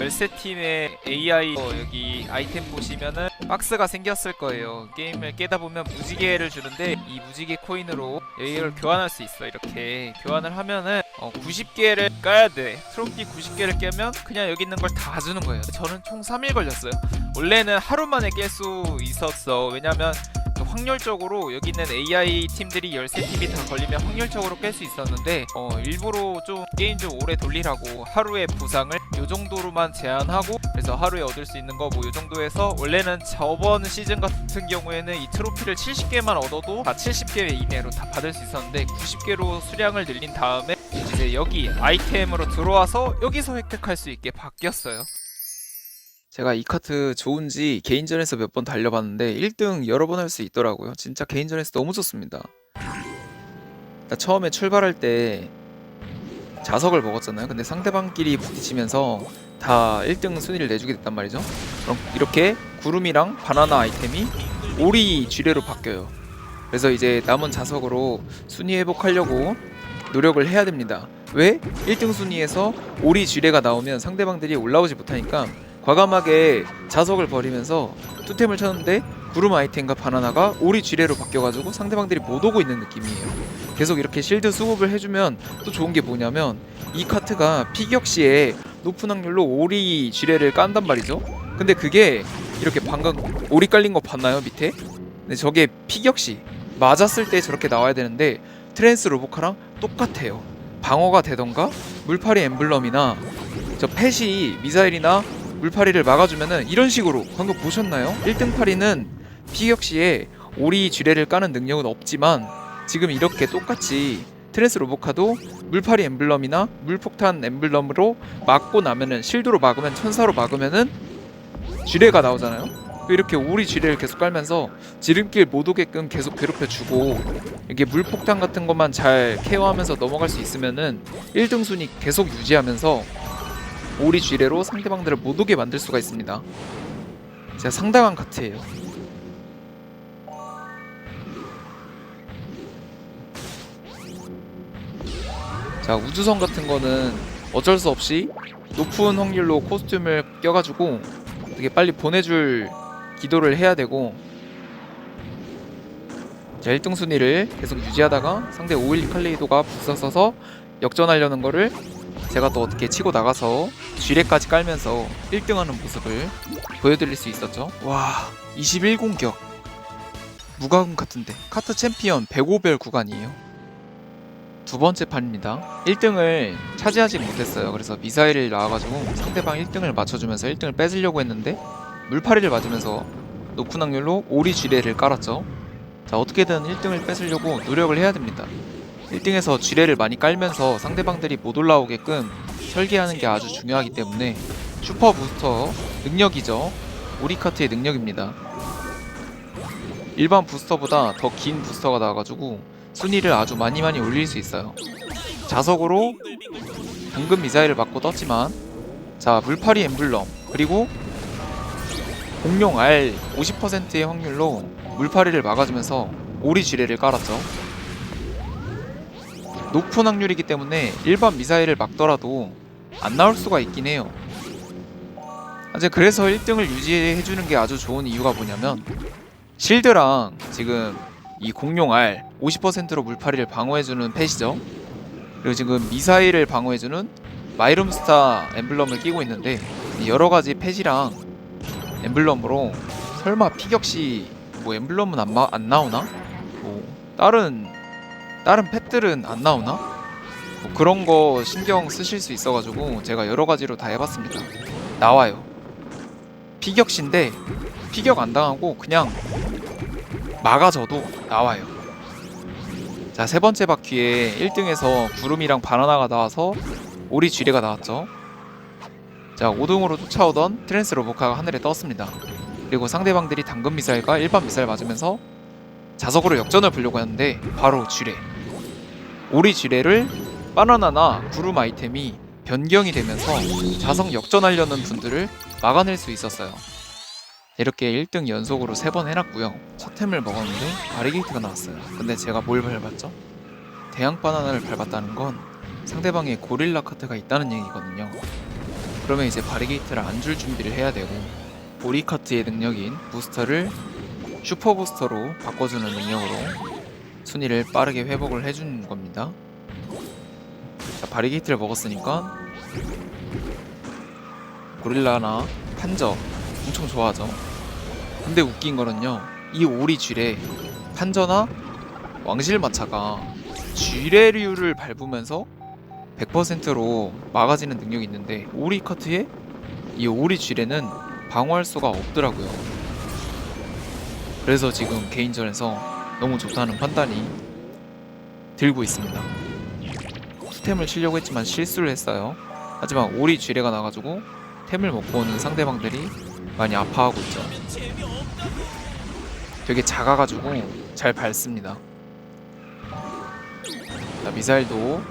열세 팀의 AI 어, 여기 아이템 보시면은 박스가 생겼을 거예요. 게임을 깨다 보면 무지개를 주는데 이 무지개 코인으로 여기를 교환할 수 있어. 이렇게 교환을 하면은 어, 90개를 까야 돼. 트로피 90개를 깨면 그냥 여기 있는 걸 다 주는 거예요. 저는 총 3일 걸렸어요. 원래는 하루 만에 깰 수 있었어. 왜냐면 그 확률적으로 여기 있는 AI 팀들이 13팀이 다 걸리면 확률적으로 깰 수 있었는데 어 일부러 좀 게임 좀 오래 돌리라고 하루의 보상을 요 정도로만 제한하고 그래서 하루에 얻을 수 있는 거 뭐 요 정도에서 원래는 저번 시즌 같은 경우에는 이 트로피를 70개만 얻어도 다 70개 이내로 다 받을 수 있었는데 90개로 수량을 늘린 다음에 이제 여기 아이템으로 들어와서 여기서 획득할 수 있게 바뀌었어요. 제가 이 카트 좋은지 개인전에서 몇 번 달려봤는데 1등 여러 번 할 수 있더라고요. 진짜 개인전에서 너무 좋습니다. 나 처음에 출발할 때 자석을 먹었잖아요. 근데 상대방끼리 부딪히면서 다 1등 순위를 내주게 됐단 말이죠. 그럼 이렇게 구름이랑 바나나 아이템이 오리 쥐레로 바뀌어요. 그래서 이제 남은 자석으로 순위 회복하려고 노력을 해야 됩니다. 왜? 1등 순위에서 오리 쥐레가 나오면 상대방들이 올라오지 못하니까 과감하게 자석을 버리면서 투템을 쳤는데 구름 아이템과 바나나가 오리 쥐레로 바뀌어가지고 상대방들이 못 오고 있는 느낌이에요. 계속 이렇게 실드 수급을 해주면 또 좋은 게 뭐냐면 이 카트가 피격 시에 높은 확률로 오리 쥐레를 깐단 말이죠. 근데 그게 이렇게 방금 오리 깔린 거 봤나요 밑에? 근데 저게 피격 시 맞았을 때 저렇게 나와야 되는데 트랜스 로보카랑 똑같아요. 방어가 되던가 물파리 엠블럼이나 저 펫이 미사일이나 물파리를 막아주면은 이런 식으로 방금 보셨나요? 1등 파리는 피격 시에 오리 쥐레를 까는 능력은 없지만 지금 이렇게 똑같이 트랜스 로보카도 물파리 엠블럼이나 물폭탄 엠블럼으로 막고 나면은 실드로 막으면 천사로 막으면은 쥐레가 나오잖아요. 이렇게 오리 쥐레를 계속 깔면서 지름길 못 오게끔 계속 괴롭혀 주고 이게 물폭탄 같은 것만 잘 케어하면서 넘어갈 수 있으면은 1등 순위 계속 유지하면서 오리 쥐레로 상대방들을 못 오게 만들 수가 있습니다. 진짜 상당한 카트예요. 자 우주선 같은 거는 어쩔 수 없이 높은 확률로 코스튬을 껴가지고 되게 빨리 보내줄 기도를 해야 되고 자 1등 순위를 계속 유지하다가 상대 512 칼레이도가 부서 써서 역전하려는 거를 제가 또 어떻게 치고 나가서 쥐레까지 깔면서 1등하는 모습을 보여드릴 수 있었죠. 와 21공격. 무과금 같은데. 카트 챔피언 105별 구간이에요 두 번째 판입니다. 1등을 차지하지 못했어요. 그래서 미사일을 나와가지고 상대방 1등을 맞춰주면서 1등을 뺏으려고 했는데 물파리를 맞으면서 높은 확률로 오리 쥐레를 깔았죠. 자 어떻게든 1등을 뺏으려고 노력을 해야 됩니다. 1등에서 쥐레를 많이 깔면서 상대방들이 못 올라오게끔 설계하는 게 아주 중요하기 때문에 슈퍼 부스터 능력이죠. 오리카트의 능력입니다. 일반 부스터보다 더 긴 부스터가 나와가지고 순위를 아주 많이 많이 올릴 수 있어요 자석으로 방금 미사일을 맞고 떴지만 자 물파리 엠블럼 그리고 공룡 R 50%의 확률로 물파리를 막아주면서 오리 쥐레를 깔았죠 높은 확률이기 때문에 일반 미사일을 막더라도 안 나올 수가 있긴 해요. 이제 그래서 1등을 유지해주는 게 아주 좋은 이유가 뭐냐면 실드랑 지금 이 공룡 R 50%로 물파리를 방어해주는 펫이죠. 그리고 지금 미사일을 방어해주는 마이룸스타 엠블럼을 끼고 있는데 여러 가지 펫이랑 엠블럼으로 설마 피격시 뭐 엠블럼은 안, 마, 안 나오나? 뭐 다른 다른 펫들은 안 나오나? 뭐 그런 거 신경 쓰실 수 있어가지고 제가 여러 가지로 다 해봤습니다. 나와요. 피격신데 피격 안 당하고 그냥 막아져도 나와요. 자 세 번째 바퀴에 1등에서 구름이랑 바나나가 나와서 오리 쥐레가 나왔죠. 자 5등으로 쫓아오던 트랜스 로보카가 하늘에 떴습니다. 그리고 상대방들이 당근 미사일과 일반 미사일 맞으면서 자석으로 역전을 보려고 했는데 바로 쥐레 오리 쥐레를 바나나나 구름 아이템이 변경이 되면서 자석 역전하려는 분들을 막아낼 수 있었어요 이렇게 1등 연속으로 3번 해놨고요 첫 템을 먹었는데 바리게이트가 나왔어요 근데 제가 뭘 밟았죠? 대양 바나나를 밟았다는 건 상대방에 고릴라 카트가 있다는 얘기거든요 그러면 이제 바리게이트를 안 줄 준비를 해야 되고 오리카트의 능력인 부스터를 슈퍼 부스터로 바꿔주는 능력으로 순위를 빠르게 회복을 해주는 겁니다. 자, 바리게이트를 먹었으니까 고릴라나 판저 엄청 좋아하죠. 근데 웃긴 거는요, 이 오리 쥐레 판저나 왕실마차가 쥐레류를 밟으면서 100%로 막아지는 능력이 있는데 오리 카트에 이 오리 쥐레는 방어할 수가 없더라고요. 그래서 지금 개인전에서 너무 좋다는 판단이 들고 있습니다. 투템을 치려고 했지만 실수를 했어요. 하지만 오리 쥐레가 나가지고 템을 먹고 오는 상대방들이 많이 아파하고 있죠. 되게 작아가지고 잘 밟습니다. 자, 미사일도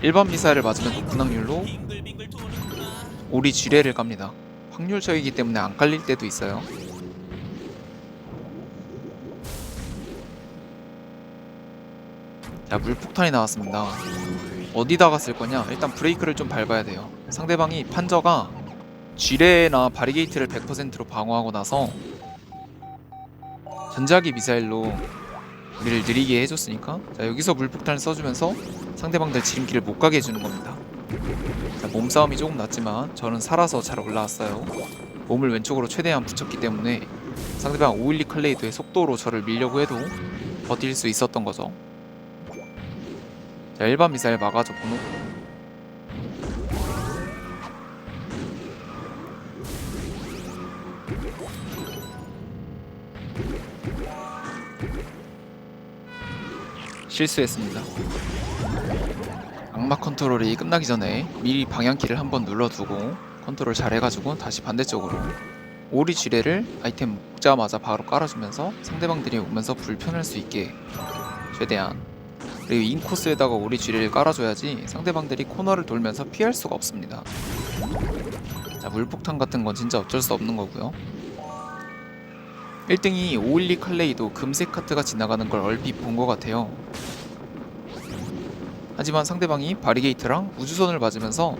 일반 미사일을 맞으면 높은 확률로 오리 쥐레를 깝니다. 확률적이기 때문에 안 깔릴 때도 있어요. 자, 물폭탄이 나왔습니다. 어디다가 쓸 거냐? 일단 브레이크를 좀 밟아야 돼요. 상대방이 판저가 쥐레나 바리게이트를 100%로 방어하고 나서 전자기 미사일로 우리를 느리게 해줬으니까. 자 여기서 물폭탄을 써주면서 상대방들 지름길을 못 가게 해주는 겁니다. 자 몸싸움이 조금 났지만 저는 살아서 잘 올라왔어요. 몸을 왼쪽으로 최대한 붙였기 때문에 상대방 512 클레이드의 속도로 저를 밀려고 해도 버틸 수 있었던 거죠. 자 일반 미사일 막아줬고 실수했습니다. 악마 컨트롤이 끝나기 전에 미리 방향키를 한번 눌러두고 컨트롤 잘 해가지고 다시 반대쪽으로 오리 지뢰를 아이템 먹자마자 바로 깔아주면서 상대방들이 오면서 불편할 수 있게 최대한 그리고 인코스에다가 오리 지뢰를 깔아줘야지 상대방들이 코너를 돌면서 피할 수가 없습니다. 자 물폭탄 같은 건 진짜 어쩔 수 없는 거고요. 1등이 512 칼레이도 금색 카트가 지나가는 걸 얼핏 본 것 같아요. 하지만 상대방이 바리게이트랑 우주선을 맞으면서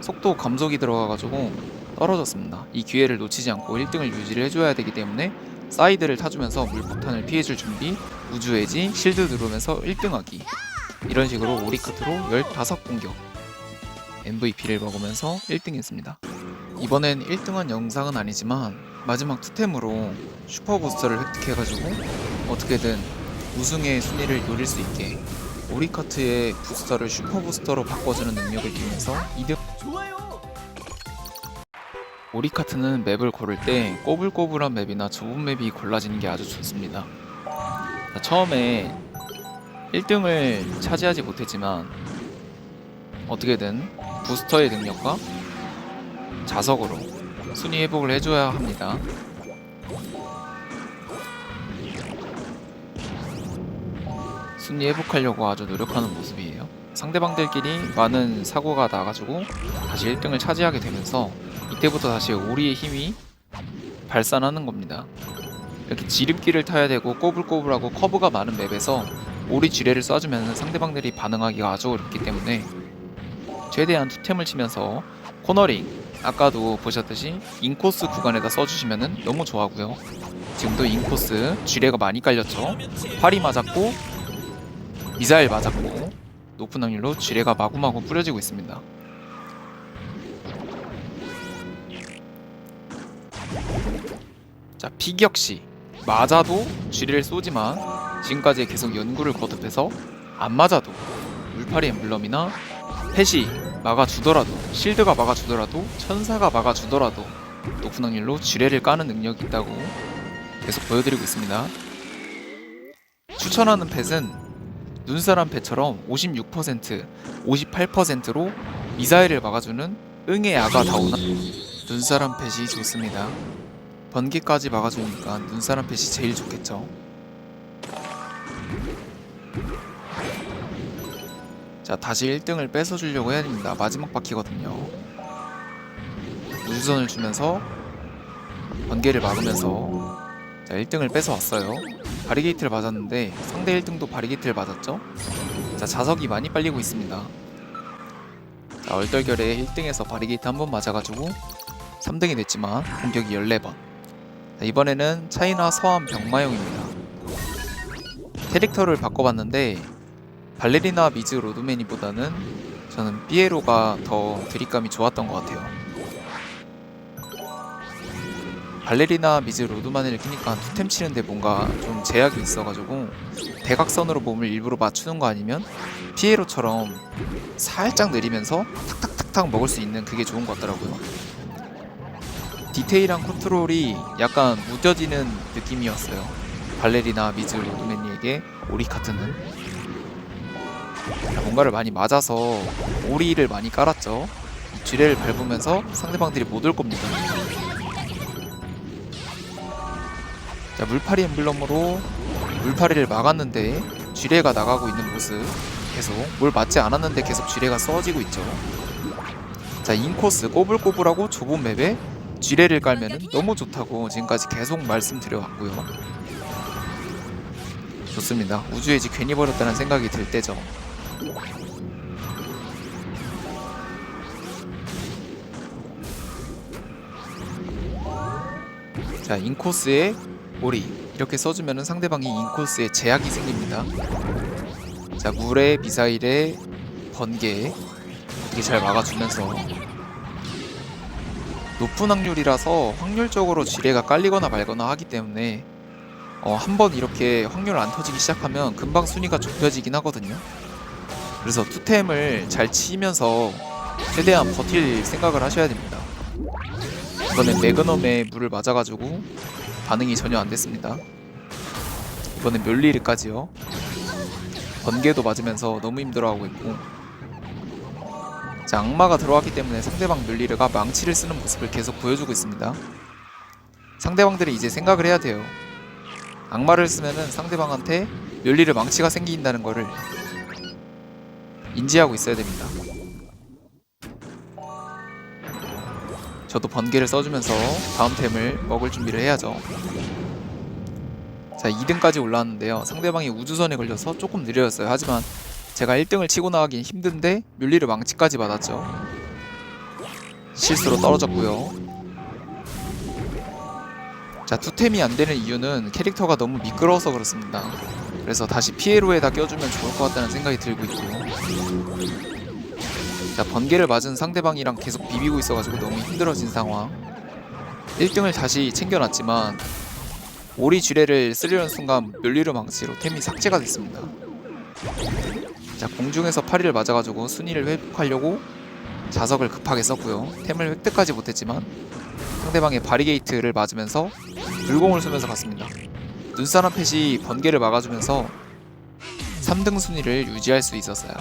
속도 감속이 들어가가지고 떨어졌습니다. 이 기회를 놓치지 않고 1등을 유지를 해줘야 되기 때문에 사이드를 타주면서 물폭탄을 피해줄 준비, 우주 에지, 실드 누르면서 1등하기 이런 식으로 오리카트로 15공격 MVP를 먹으면서 1등했습니다. 이번엔 1등한 영상은 아니지만 마지막 투템으로 슈퍼 부스터를 획득해가지고 어떻게든 우승의 순위를 노릴 수 있게 오리카트의 부스터를 슈퍼 부스터로 바꿔주는 능력을 이용해서 2등 오리카트는 맵을 고를 때 꼬불꼬불한 맵이나 좁은 맵이 골라지는 게 아주 좋습니다. 자, 처음에 1등을 차지하지 못했지만 어떻게든 부스터의 능력과 자석으로 순위 회복을 해줘야 합니다. 순위 회복하려고 아주 노력하는 모습이에요. 상대방들끼리 많은 사고가 나가지고 다시 1등을 차지하게 되면서 이때부터 다시 오리의 힘이 발산하는 겁니다. 이렇게 지름길을 타야 되고 꼬불꼬불하고 커브가 많은 맵에서 오리 지뢰를 쏴주면 상대방들이 반응하기가 아주 어렵기 때문에 최대한 투템을 치면서 코너링 아까도 보셨듯이 인코스 구간에다 써주시면 너무 좋아하고요. 지금도 인코스 지뢰가 많이 깔렸죠. 팔이 맞았고 미사일 맞았고 높은 확률로 지뢰가 마구마구 뿌려지고 있습니다. 자, 픽 역시 맞아도 지뢰를 쏘지만 지금까지 계속 연구를 거듭해서 안 맞아도 울파리 엠블럼이나 펫이 막아주더라도 실드가 막아주더라도 천사가 막아주더라도 높은 확률로 지뢰를 까는 능력이 있다고 계속 보여드리고 있습니다. 추천하는 펫은 눈사람 펫처럼 56%, 58%로 미사일을 막아주는 응의 아가 다우나 눈사람 펫이 좋습니다. 번개까지 막아주니까 눈사람 펫이 제일 좋겠죠. 자 다시 1등을 뺏어주려고 해야 됩니다. 마지막 바퀴거든요. 우주선을 주면서 번개를 막으면서 자 1등을 뺏어왔어요. 바리게이트를 맞았는데 상대 1등도 바리게이트를 맞았죠. 자 자석이 많이 빨리고 있습니다. 자, 얼떨결에 1등에서 바리게이트 한 번 맞아가지고 3등이 됐지만 공격이 14번 자, 이번에는 차이나 서암 병마용입니다 캐릭터를 바꿔봤는데 발레리나 미즈 로드매니보다는 저는 삐에로가 더 드립감이 좋았던 것 같아요 발레리나 미즈 로드마니를 끼니까 투템 치는데 뭔가 좀 제약이 있어가지고 대각선으로 몸을 일부러 맞추는 거 아니면 피에로처럼 살짝 느리면서 탁탁탁탁 먹을 수 있는 그게 좋은 것 같더라고요. 디테일한 컨트롤이 약간 무뎌지는 느낌이었어요. 발레리나 미즈 로드맨니에게 오리카트는 뭔가를 많이 맞아서 오리를 많이 깔았죠. 이 쥐레를 밟으면서 상대방들이 못 올 겁니다. 자 물파리 엠블럼으로 물파리를 막았는데 쥐레가 나가고 있는 모습. 계속 뭘 맞지 않았는데 계속 쥐레가 써지고 있죠. 자 인코스 꼬불꼬불하고 좁은 맵에 쥐레를 깔면은 너무 좋다고 지금까지 계속 말씀드려왔고요. 좋습니다. 우주의 지 괜히 버렸다는 생각이 들 때죠 자 인코스에 오리 이렇게 써주면은 상대방이 인코스에 제약이 생깁니다. 자 물에 미사일에 번개 이게 잘 막아주면서 높은 확률이라서 확률적으로 지뢰가 깔리거나 말거나 하기 때문에 어, 한번 이렇게 확률 안 터지기 시작하면 금방 순위가 좁혀지긴 하거든요. 그래서 투템을 잘 치면서 최대한 버틸 생각을 하셔야 됩니다. 이번엔 매그넘에 물을 맞아가지고 반응이 전혀 안 됐습니다. 이번엔 멸리르까지요. 번개도 맞으면서 너무 힘들어하고 있고 자 악마가 들어왔기 때문에 상대방 멸리르가 망치를 쓰는 모습을 계속 보여주고 있습니다. 상대방들이 이제 생각을 해야 돼요. 악마를 쓰면은 상대방한테 멸리르 망치가 생긴다는 거를 인지하고 있어야 됩니다. 저도 번개를 써주면서 다음 템을 먹을 준비를 해야죠. 자 2등까지 올라왔는데요. 상대방이 우주선에 걸려서 조금 느려졌어요. 하지만 제가 1등을 치고 나가긴 힘든데 뮬리르 망치까지 받았죠. 실수로 떨어졌고요. 자 투템이 안 되는 이유는 캐릭터가 너무 미끄러워서 그렇습니다. 그래서 다시 피에로에다 껴주면 좋을 것 같다는 생각이 들고 있고요. 자 번개를 맞은 상대방이랑 계속 비비고 있어가지고 너무 힘들어진 상황. 1등을 다시 챙겨놨지만 오리 쥐레를 쓰려는 순간 멸리르 망치로 템이 삭제가 됐습니다. 자 공중에서 파리를 맞아가지고 순위를 회복하려고 자석을 급하게 썼고요. 템을 획득하지 못했지만 상대방의 바리게이트를 맞으면서 불공을 쏘면서 갔습니다 눈사람 펫이 번개를 막아주면서 3등 순위를 유지할 수 있었어요